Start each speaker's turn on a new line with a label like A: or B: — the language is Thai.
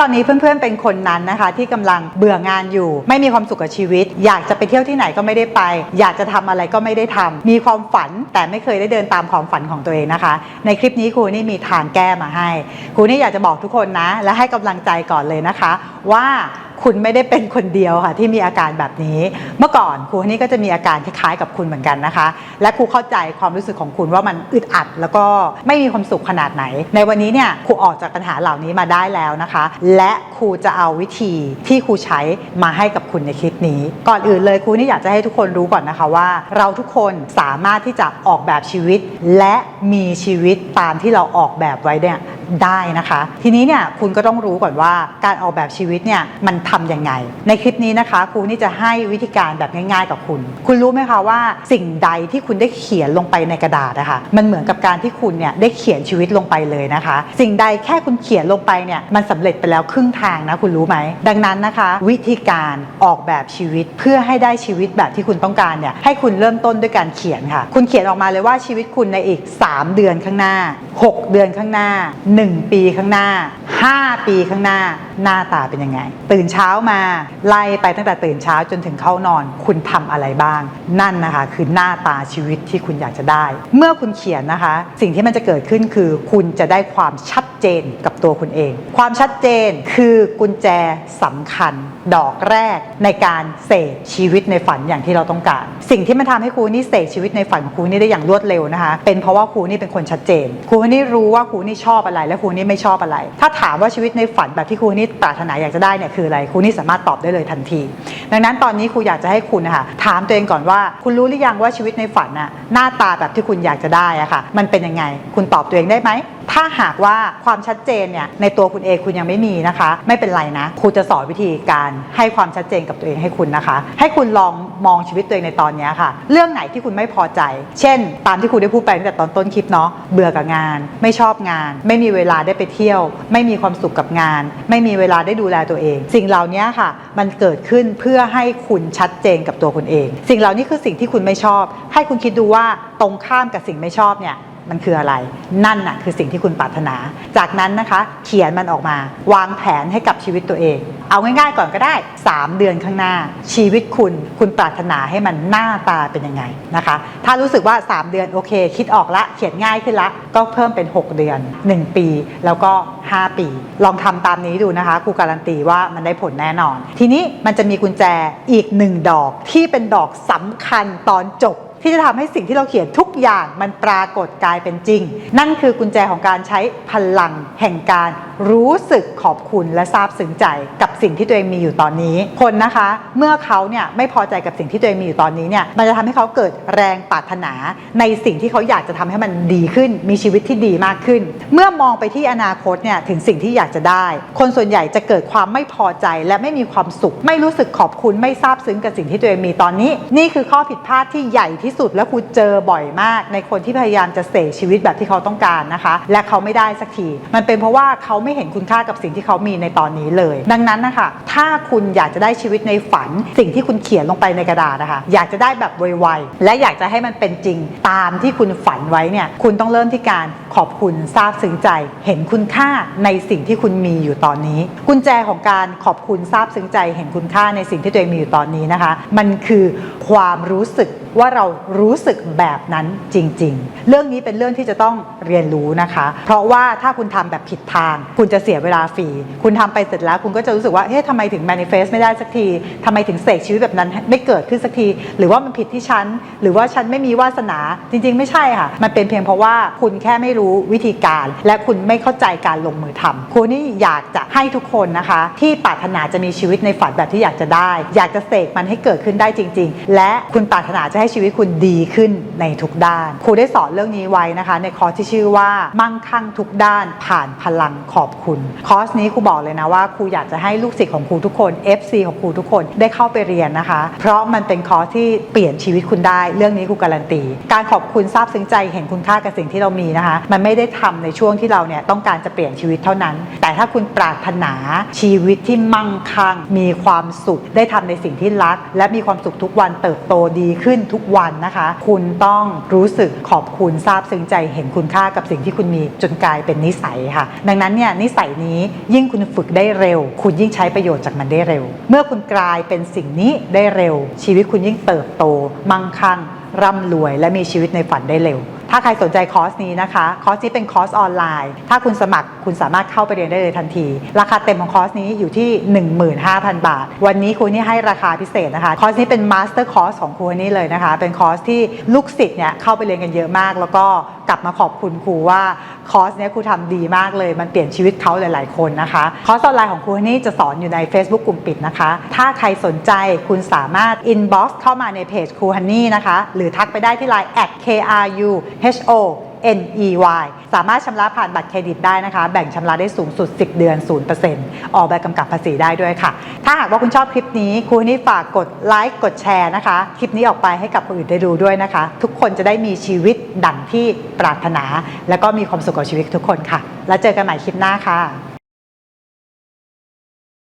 A: ตอนนี้เพื่อนๆเป็นคนนั้นนะคะ ที่กำลังเบื่องานอยู่ ไม่มีความสุขกับชีวิต อยากจะไปเที่ยวที่ไหนก็ไม่ได้ไป อยากจะทำอะไรก็ไม่ได้ทำมีความฝันแต่ไม่เคยได้เดินตามความฝันของตัวเองนะคะ ในคลิปนี้ครูนี่มีทางแก้มาให้ครูนี่อยากจะบอกทุกคนนะ และให้กำลังใจก่อนเลยนะคะ ว่า คุณไม่ได้เป็นคนเดียวค่ะที่มีอาการแบบนี้ เมื่อก่อนครูนี่ก็จะมีอาการคล้ายๆกับคุณเหมือนกันนะคะ และครูเข้าใจความรู้สึกของคุณว่ามันอึดอัด แล้วก็ไม่มีความสุขขนาดไหน ในวันนี้เนี่ยครูออกจากปัญหาเหล่านี้มาได้แล้วนะคะ และครูจะเอาวิธีที่ครูใช้มาให้กับคุณในคลิปนี้ ก่อนอื่นเลยครูนี่อยากจะให้ทุกคนรู้ก่อนนะคะว่า เราทุกคนสามารถที่จะออกแบบชีวิต และมีชีวิตตามที่เราออกแบบไว้เนี่ยได้นะคะ ทีนี้เนี่ยคุณก็ต้องรู้ก่อนว่าการออกแบบชีวิตเนี่ยมันทำยังไง ในคลิปนี้นะคะครูนี่จะให้วิธีการแบบง่ายๆกับคุณ คุณรู้ไหมคะว่าสิ่งใดที่คุณได้เขียนลงไปในกระดาษนะคะมันเหมือนกับการที่คุณเนี่ยได้เขียนชีวิตลงไปเลยนะคะ สิ่งใดแค่คุณเขียนลงไปเนี่ยมันสำเร็จไปแล้วครึ่งทางนะคุณรู้ไหมดังนั้นนะคะ วิธีการออกแบบชีวิตเพื่อให้ได้ชีวิตแบบที่คุณต้องการเนี่ยให้คุณเริ่มต้นด้วยการเขียนค่ะ คุณเขียนออกมาเลยว่าชีวิตคุณในอีก 3 เดือนข้างหน้า 6 เดือนข้างหน้า1 ปีข้างหน้า 5 ปีข้างหน้า หน้าตาเป็นยังไง ตื่นเช้ามาไล่ไปตั้งแต่ตื่นเช้าจนถึงเข้านอน คุณทำอะไรบ้าง นั่นนะคะ คือหน้าตาชีวิตที่คุณอยากจะได้ เมื่อคุณเขียนนะคะ สิ่งที่มันจะเกิดขึ้นคือ คุณจะได้ความชัดเจนกับตัวคุณเอง ความชัดเจนคือกุญแจสำคัญ ดอกแรกในการเสกชีวิตในฝันอย่างที่เราต้องการ สิ่งที่มันทำให้ครูนี่เสกชีวิตในฝันของครูนี่ได้อย่างรวดเร็วนะคะ เป็นเพราะว่าครูนี่เป็นคนชัดเจนครูนี่รู้ว่าครูนี่ชอบอะไร และครูนี่ไม่ชอบอะไร ถ้าถามว่าชีวิตในฝันแบบที่ครูนี่ปรารถนาอยากจะได้เนี่ยคืออะไรครูนี่สามารถตอบได้เลยทันที ดังนั้นตอนนี้ครูอยากจะให้คุณนะคะถามตัวเองก่อนว่า คุณรู้หรือยังว่าชีวิตในฝันน่ะหน้าตาแบบที่คุณอยากจะได้อะค่ะ มันเป็นยังไง คุณตอบตัวเองได้ไหม ถ้าหากว่าความชัดเจนเนี่ยในตัวคุณเองคุณยังไม่มีนะคะ ไม่เป็นไรนะครูจะสอนวิธีการให้ความชัดเจนกับตัวเองให้คุณนะคะ ให้คุณลองมองชีวิตตัวเองในตอนนี้ค่ะ เรื่องไหนที่คุณไม่พอใจ เช่น ตามที่ครูได้พูดไปตั้งแต่ตอนต้นคลิปเนาะเบื่อกับงาน ไม่ชอบงาน ไม่มีเวลาได้ไปเที่ยว ไม่มีความสุขกับงาน ไม่มีเวลาได้ดูแลตัวเอง สิ่งเหล่านี้ค่ะ มันเกิดขึ้นเพื่อให้คุณชัดเจนกับตัวคุณเอง สิ่งเหล่านี้คือสิ่งที่คุณไม่ชอบ ให้คุณคิดดูว่าตรงข้ามกับสิ่งไม่ชอบเนี่ย มันคืออะไร นั่นน่ะคือสิ่งที่คุณปรารถนา จากนั้นนะคะเขียนมันออกมา วางแผนให้กับชีวิตตัวเอง เอาง่ายๆก่อนก็ได้ 3 เดือนข้างหน้า ชีวิตคุณคุณปรารถนาให้มันหน้าตาเป็นยังไงนะคะ ถ้ารู้สึกว่า 3 เดือนโอเค คิดออกละเขียนง่ายขึ้นละก็เพิ่มเป็น 6 เดือน 1 ปี แล้วก็ 5 ปี ลองทำตามนี้ดูนะคะครูการันตีว่ามันได้ผลแน่นอน ทีนี้มันจะมีกุญแจอีกหนึ่งดอกที่เป็นดอกสำคัญตอนจบ ที่จะทำให้สิ่งที่เราเขียนทุกอย่างมันปรากฏกลายเป็นจริง นั่นคือกุญแจของการใช้พลังแห่งการรู้สึกขอบคุณและซาบซึ้งใจกับสิ่งที่ตัวเองมีอยู่ตอนนี้ คนนะคะ เมื่อเขาเนี่ยไม่พอใจกับสิ่งที่ตัวเองมีอยู่ตอนนี้เนี่ยมันจะทำให้เขาเกิดแรงปรารถนา ในสิ่งที่เขาอยากจะทำให้มันดีขึ้น มีชีวิตที่ดีมากขึ้น เมื่อมองไปที่อนาคตเนี่ยถึงสิ่งที่อยากจะได้ คนส่วนใหญ่จะเกิดความไม่พอใจและไม่มีความสุข ไม่รู้สึกขอบคุณไม่ซาบซึ้งกับสิ่งที่ตัวเองมีตอนนี้ นี่คือข้อผิดพลาดที่ใหญ่ที่สุดและครูเจอบ่อยมาก ในคนที่พยายามจะเสกชีวิตแบบที่เขาต้องการนะคะ และเขาไม่ได้สักที มันเป็นเพราะว่าเขาไม่เห็นคุณค่ากับสิ่งที่เขามีในตอนนี้เลย ดังนั้นนะคะถ้าคุณอยากจะได้ชีวิตในฝัน สิ่งที่คุณเขียนลงไปในกระดาษนะคะอยากจะได้แบบไวๆและอยากจะให้มันเป็นจริงตามที่คุณฝันไว้เนี่ยคุณต้องเริ่มที่การขอบคุณซาบซึ้งใจ เห็นคุณค่าในสิ่งที่คุณมีอยู่ตอนนี้ กุญแจของการขอบคุณซาบซึ้งใจ เห็นคุณค่าในสิ่งที่ตัวเองมีอยู่ตอนนี้นะคะ มันคือ ความรู้สึกว่าเรารู้สึกแบบนั้นจริง ๆ เรื่องนี้เป็นเรื่องที่จะต้องเรียนรู้นะคะ เพราะว่าถ้าคุณทำแบบผิดทาง คุณจะเสียเวลาฟรี คุณทำไปเสร็จแล้วคุณก็จะรู้สึกว่า เฮ้ยทำไมถึง manifest ไม่ได้สักทีทำไมถึงเสกชีวิตแบบนั้นไม่เกิดขึ้นสักที หรือว่ามันผิดที่ฉัน หรือว่าฉันไม่มีวาสนา จริง ๆ ไม่ใช่ค่ะ มันเป็นเพียงเพราะว่าคุณแค่ไม่รู้วิธีการ และคุณไม่เข้าใจการลงมือทำครูนี่อยากจะให้ทุกคนนะคะ ที่ปรารถนาจะมีชีวิตในฝันแบบที่อยากจะได้ อยากจะเสกมันให้เกิดขึ้นได้จริง ๆและคุณปรารถนาจะให้ชีวิตคุณดีขึ้นในทุกด้าน ครูได้สอนเรื่องนี้ไว้นะคะ ในคอร์สที่ชื่อว่ามั่งคั่งทุกด้านผ่านพลังขอบคุณ คอร์สนี้ครูบอกเลยนะว่าครูอยากจะให้ลูกศิษย์ของครูทุกคน FC ของครูทุกคนได้เข้าไปเรียนนะคะ เพราะมันเป็นคอร์สที่เปลี่ยนชีวิตคุณได้ เรื่องนี้ครูการันตี การขอบคุณซาบซึ้งใจเห็นคุณค่ากับสิ่งที่เรามีนะคะ มันไม่ได้ทำในช่วงที่เราเนี่ยต้องการจะเปลี่ยนชีวิตเท่านั้น แต่ถ้าคุณปรารถนาชีวิตที่มั่งคั่งมีความสุขได้ทำในสิ่งที่รัก และมีความสุขทุกวันเติบโตดีขึ้นทุกวันนะคะ คุณต้องรู้สึกขอบคุณซาบซึ้งใจเห็นคุณค่ากับสิ่งที่คุณมีจนกลายเป็นนิสัยค่ะ ดังนั้นเนี่ยนิสัยนี้ยิ่งคุณฝึกได้เร็ว คุณยิ่งใช้ประโยชน์จากมันได้เร็ว เมื่อคุณกลายเป็นสิ่งนี้ได้เร็ว ชีวิตคุณยิ่งเติบโต มั่งคั่งร่ำรวย และมีชีวิตในฝันได้เร็ว ถ้าใครสนใจคอร์สนี้นะคะคอร์สนี้เป็นคอร์สออนไลน์ ถ้าคุณสมัครคุณสามารถเข้าไปเรียนได้เลยทันที ราคาเต็มของคอร์สนี้อยู่ที่ 15,000 บาท วันนี้ครูนี่ให้ราคาพิเศษนะคะ คอร์สนี้เป็นมาสเตอร์คอร์สของครูนี่เลยนะคะ เป็นคอร์สที่ลูกศิษย์เนี่ยเข้าไปเรียนกันเยอะมาก แล้วก็กลับมาขอบคุณครูว่าคอร์สเนี้ยครูทำดีมากเลย มันเปลี่ยนชีวิตเขาหลาย ๆ คนนะคะคอร์สออนไลน์ของครูนี่จะสอนอยู่ใน Facebook กลุ่มปิดนะคะ ถ้าใครสนใจคุณสามารถ inbox เข้ามาในเพจครูฮันนี่นะคะหรือทักไปได้ที่ไลน H O NEY สามารถชำระผ่านบัตรเครดิตได้นะคะ แบ่งชำระได้สูงสุด 10 เดือน 0%ออกใบกำกับภาษีได้ด้วยค่ะ ถ้าหากว่าคุณชอบคลิปนี้ครูนี่ฝากกดไลค์กดแชร์นะคะ คลิปนี้ออกไปให้กับคนอื่นได้ดูด้วยนะคะ ทุกคนจะได้มีชีวิตดั่งที่ปรารถนา และก็มีความสุขกับชีวิตทุกคนค่ะ แล้วเจอกันใหม่คลิปหน้าค่ะ